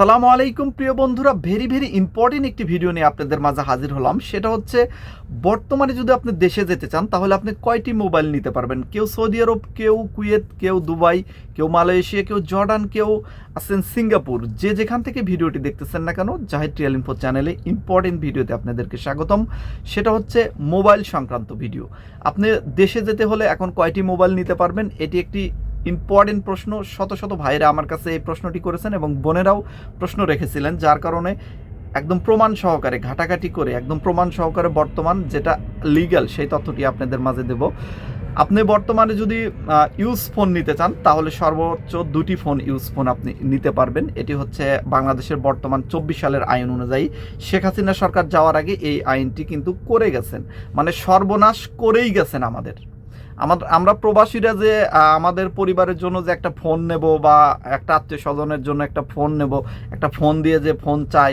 আসসালামু আলাইকুম, প্রিয় বন্ধুরা। ভেরি ভেরি ইম্পর্টেন্ট একটি ভিডিও নিয়ে আপনাদের মাঝে হাজির হলাম। সেটা হচ্ছে, বর্তমানে যদি আপনি দেশে যেতে চান, তাহলে আপনি কয়টি মোবাইল নিতে পারবেন? কেউ সৌদি আরব, কেউ কুয়েত, কেউ দুবাই, কেউ মালয়েশিয়া, কেউ জর্ডান, কেউ আছেন সিঙ্গাপুর। যে যেখান থেকে ভিডিওটি দেখতেছেন না কেন, জাহিদ ট্রিয়াল ইনফো চ্যানেলে ইম্পর্টেন্ট ভিডিওতে আপনাদেরকে স্বাগতম। সেটা হচ্ছে মোবাইল সংক্রান্ত ভিডিও আপনি দেশে যেতে হলে এখন কয়টি মোবাইল নিতে পারবেন? এটি একটি ইম্পর্টেন্ট প্রশ্ন, শত শত ভাইরা আমার কাছে এই প্রশ্নটি করেছেন এবং বোনেরাও প্রশ্ন রেখেছিলেন, যার কারণে একদম প্রমাণ সহকারে, ঘাটাঘাটি করে, একদম প্রমাণ সহকারে বর্তমান যেটা লিগ্যাল সেই তথ্যটি আপনাদের মাঝে দেব। আপনি বর্তমানে যদি ইউজ ফোন নিতে চান, তাহলে সর্বোচ্চ দুটি ফোন ইউজ ফোন আপনি নিতে পারবেন। এটি হচ্ছে বাংলাদেশের বর্তমান চব্বিশ সালের আইন অনুযায়ী। শেখ হাসিনা সরকার যাওয়ার আগে এই আইনটি কিন্তু করে গেছেন। মানে সর্বনাশ করেই গেছেন আমাদের। আমাদের আমরা প্রবাসীরা যে আমাদের পরিবারের জন্য যে একটা ফোন নেব বা একটা আত্মীয় স্বজনের জন্য একটা ফোন নেব, একটা ফোন দিয়ে যে ফোন চাই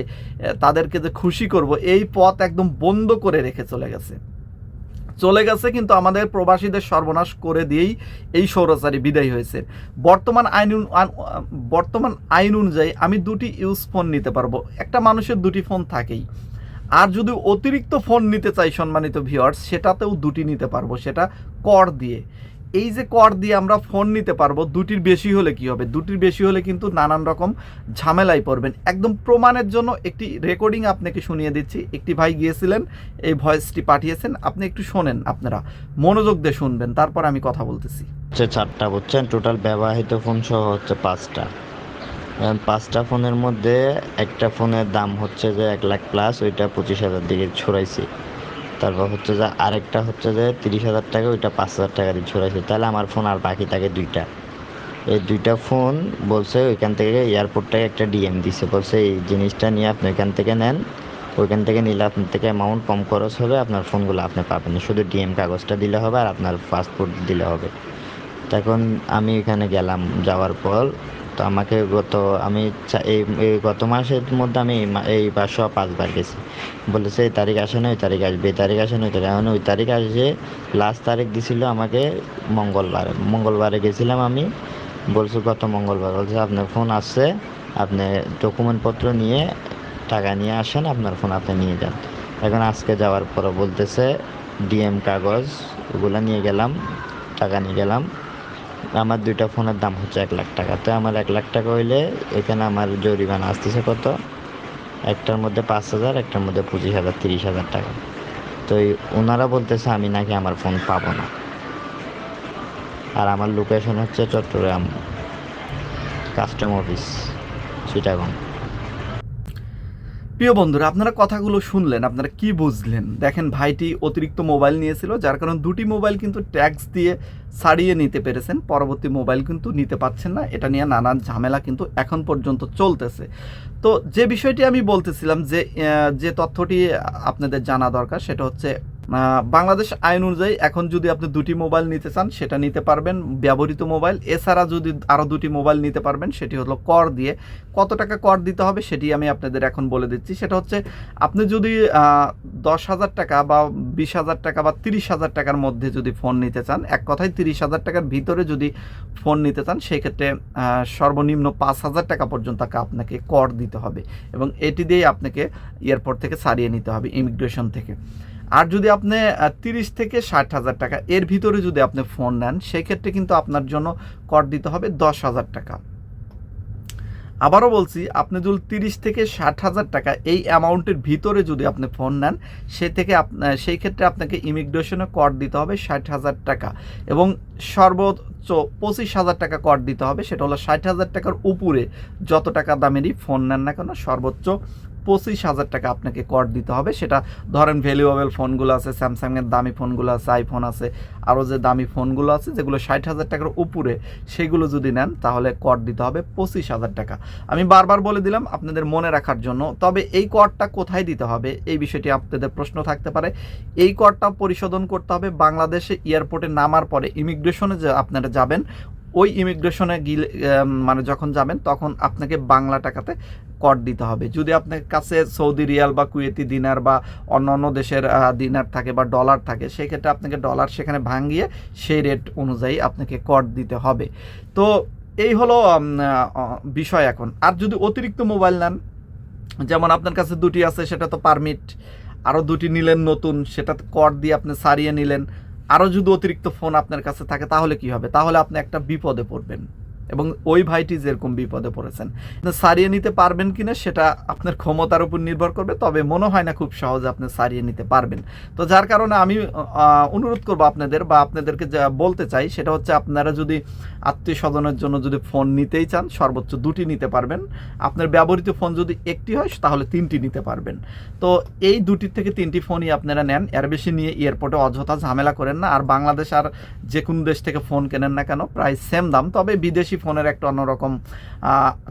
তাদেরকে যে খুশি করব, এই পথ একদম বন্ধ করে রেখে চলে গেছে। চলে গেছে কিন্তু আমাদের প্রবাসীদের সর্বনাশ করে দিয়েই এই সৌরাচারী বিদায় হয়েছে। বর্তমান আইন বর্তমান আইন অনুযায়ী আমি দুটি ইউজ ফোন নিতে পারব। একটা মানুষের দুটি ফোন থাকেই। আর যদি অতিরিক্ত ফোন নিতে চাই সম্মানিত ভিউয়ার্স সেটাতেও দুটি নিতে পারব, সেটা কর দিয়ে। এই যে কর দিয়ে আমরা ফোন নিতে পারব, দুটির বেশি হলে কি হবে? দুটির বেশি হলে কিন্তু নানান রকম ঝামেলায় পড়বেন। একদম প্রমাণের জন্য একটি রেকর্ডিং আপনাকে শুনিয়ে দিচ্ছি। একটি ভাই গিয়েছিলেন, এই ভয়েসটি পাঠিয়েছেন। আপনি একটু শোনেন আপনারা, মনোযোগ দিয়ে শুনবেন, তারপর আমি কথা বলতেছি। হচ্ছে চারটা বুঝছেন? টোটাল ব্যবহৃত ফোন সহ হচ্ছে পাঁচটা। পাঁচটা ফোনের মধ্যে একটা ফোনের দাম হচ্ছে যে এক লাখ প্লাস ওইটা পঁচিশ হাজার দিকে ছড়াইছি। তারপর হচ্ছে যে আরেকটা হচ্ছে যে তিরিশ হাজার টাকা, ওইটা পাঁচ হাজার টাকা দিয়ে ছড়াইছি। তাহলে আমার ফোন আর বাকি থাকে দুইটা। এই দুইটা ফোন বলছে ওইখান থেকে এয়ারপোর্ট থেকে একটা ডিএম দিছে। বলছে, এই জিনিসটা নিয়ে আপনি ওইখান থেকে নেন। ওইখান থেকে নিলে আপনার থেকে অ্যামাউন্ট কম খরচ হবে, আপনার ফোনগুলো আপনি পাবেন। শুধু ডিএম কাগজটা দিলে হবে আর আপনার পাসপোর্ট দিলে হবে। তখন আমি এখানে গেলাম, যাওয়ার পর তো আমাকে গত, আমি এই গত মাসের মধ্যে আমি এই পাঁচশো পাঁচবার গেছি। বলেছে, এই তারিখ আসে না ওই তারিখ আসবে, এই তারিখ আসে না ওই তারিখ এখন ওই তারিখ আসে লাস্ট তারিখ দিছিল আমাকে মঙ্গলবার। মঙ্গলবারে গেছিলাম আমি, বলছে, গত মঙ্গলবার। বলছে, আপনার ফোন আসছে, আপনি ডকুমেন্টপত্র নিয়ে টাকা নিয়ে আসেন, আপনার ফোন আপনি নিয়ে যান। এখন আজকে যাওয়ার পরে বলতেছে ডিএম কাগজ, ওগুলো নিয়ে গেলাম, টাকা নিয়ে গেলাম। আমার দুইটা ফোনের দাম হচ্ছে এক লাখ টাকা। তো আমার এক লাখ টাকা হইলে এখানে আমার জরিমানা আসতেছে কত? একটার মধ্যে পাঁচ হাজার, একটার মধ্যে পঁচিশ হাজার, তিরিশ হাজার টাকা। তো ওনারা বলতেছে আমি নাকি আমার ফোন পাবো না। আর আমার লোকেশন হচ্ছে চট্টগ্রাম কাস্টম অফিস, চিটাগং। প্রিয় বন্ধুরা, আপনারা কথাগুলো শুনলেন, আপনারা কি বুঝলেন? দেখেন, ভাইটি অতিরিক্ত মোবাইল নিয়েছিল, যার কারণে দুটি মোবাইল কিন্তু ট্যাক্স দিয়ে সারিয়ে নিতে পেরেছেন। পরবর্তী মোবাইল কিন্তু নিতে পারছেন না, এটা নিয়ে নানান ঝামেলা কিন্তু এখন পর্যন্ত চলতেছে। তো যে বিষয়টি আমি বলতেছিলাম যে যে তথ্যটি আপনাদের জানা দরকার, সেটা হচ্ছে বাংলাদেশ আইন অনুযায়ী এখন যদি আপনি দুটি মোবাইল নিতে চান, সেটা নিতে পারবেন ব্যবহৃত মোবাইল। এছাড়া যদি আরও দুটি মোবাইল নিতে পারবেন, সেটি হলো কর দিয়ে। কত টাকা কর দিতে হবে সেটি আমি আপনাদের এখন বলে দিচ্ছি। সেটা হচ্ছে, আপনি যদি দশ হাজার টাকা বা বিশ হাজার টাকা বা তিরিশ হাজার টাকার মধ্যে যদি ফোন নিতে চান, এক কথায় তিরিশ হাজার টাকার ভিতরে যদি ফোন নিতে চান, সেক্ষেত্রে সর্বনিম্ন পাঁচ হাজার টাকা পর্যন্ত টাকা আপনাকে কর দিতে হবে এবং এটি দিয়েই আপনাকে এয়ারপোর্ট থেকে সারিয়ে নিতে হবে, ইমিগ্রেশন থেকে। আর যদি আপনি তিরিশ থেকে ষাট হাজার টাকা, এর ভিতরে যদি আপনি ফোন নেন সেই ক্ষেত্রে কিন্তু আপনার জন্য কর দিতে হবে দশ হাজার টাকা। আবারও বলছি, আপনি যদি তিরিশ থেকে ষাট হাজার টাকা এই অ্যামাউন্টের ভিতরে যদি আপনি ফোন নেন, সে থেকে সেই ক্ষেত্রে আপনাকে ইমিগ্রেশনে কর দিতে হবে ষাট হাজার টাকা এবং সর্বোচ্চ পঁচিশ হাজার টাকা কর দিতে হবে, সেটা হলো ষাট হাজার টাকার উপরে যত টাকা দামেরই ফোন নেন না কেন, সর্বোচ্চ পঁচিশ হাজার টাকা আপনাকে কর দিতে হবে। সেটা ধরেন ভ্যালুয়েবল ফোনগুলো আছে স্যামসাংয়ের দামি ফোনগুলো আছে আইফোন আছে, আরও যে দামি ফোনগুলো আছে, যেগুলো ষাট হাজার টাকার উপরে, সেগুলো যদি নেন, তাহলে কর দিতে হবে পঁচিশ হাজার টাকা। আমি বারবার বলে দিলাম আপনাদের মনে রাখার জন্য, তবে এই করটা কোথায় দিতে হবে, এই বিষয়টি আপনাদের প্রশ্ন থাকতে পারে। এই করটা পরিশোধন করতে হবে বাংলাদেশে এয়ারপোর্টে নামার পরে, ইমিগ্রেশনে যে আপনারা যাবেন, ওই ইমিগ্রেশনে গিলে মানে যখন যাবেন, তখন আপনাকে বাংলা টাকাতে কর দিতে হবে। যদি আপনার কাছে সৌদি রিয়াল বা কুয়েতি দিনার বা অন্য অন্য দেশের দিনার থাকে বা ডলার থাকে, সেক্ষেত্রে আপনাকে ডলার সেখানে ভাঙিয়ে সেই রেট অনুযায়ী আপনাকে কর দিতে হবে। তো এই হলো বিষয় এখন। আর যদি অতিরিক্ত মোবাইল নেন, যেমন আপনার কাছে দুটি আছে, সেটা তো পারমিট আরও দুটি নিলেন নতুন, সেটা কর দিয়ে আপনি সারিয়ে নিলেন। আরও যদি অতিরিক্ত ফোন আপনার কাছে থাকে, তাহলে কি হবে? তাহলে আপনি একটা বিপদে পড়বেন। এবং ওই ভাইটি যেরকম বিপদে পড়েছেন। সারিয়ে নিতে পারবেন কিনা সেটা আপনার ক্ষমতার উপর নির্ভর করবে, তবে মনে হয় না খুব সহজে আপনি সারিয়ে নিতে পারবেন। তো যার কারণে আমি অনুরোধ করব আপনাদের বা আপনাদেরকে যা বলতে চাই সেটা হচ্ছে আপনারা যদি আত্মীয় স্বজনের জন্য যদি ফোন নিতেই চান, সর্বোচ্চ দুটি নিতে পারবেন। আপনার ব্যবহৃত ফোন যদি একটি হয়, তাহলে তিনটি নিতে পারবেন। তো এই দুটির থেকে তিনটি ফোনই আপনারা নেন। এর বেশি নিয়ে এয়ারপোর্টে অযথা ঝামেলা করেন না। আর বাংলাদেশ আর যে কোনো দেশ থেকে ফোন কেনেন না কেন, প্রায় সেম দাম। তবে বিদেশি ফোনের একটা অন্যরকম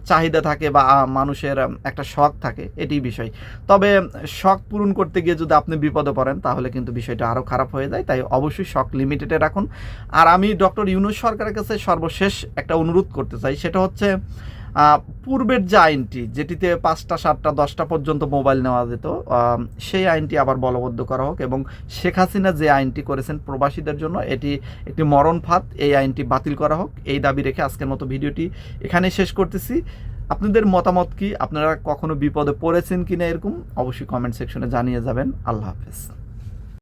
চাহিদা থাকে বা মানুষের একটা শখ থাকে এটি বিষয়। তবে শখ পূরণ করতে গিয়ে যদি আপনি বিপদে পড়েন, তাহলে কিন্তু বিষয়টা আরও খারাপ হয়ে যায়। তাই অবশ্যই শখ লিমিটেডে রাখুন। আর আমি ডক্টর ইউনুস সরকারের কাছে সর্বশেষ একটা অনুরোধ করতে চাই, সেটা হচ্ছে পূর্বের যে আইনটি, যেটিতে পাঁচটা, সাতটা, দশটা পর্যন্ত মোবাইল নেওয়া যেত সেই আইনটি আবার বলবদ্ধ করা হোক এবং শেখ হাসিনা যে আইনটি করেছেন প্রবাসীদের জন্য, এটি একটি মরণ ফাঁদ, এই আইনটি বাতিল করা হোক, এই দাবি রেখে আজকের মতো ভিডিওটি এখানেই শেষ করতেছি। আপনাদের মতামত কি? আপনারা কখনো বিপদে পড়েছেন কিনা এরকম? অবশ্যই কমেন্ট সেকশনে জানিয়ে যাবেন। আল্লাহ হাফেজ।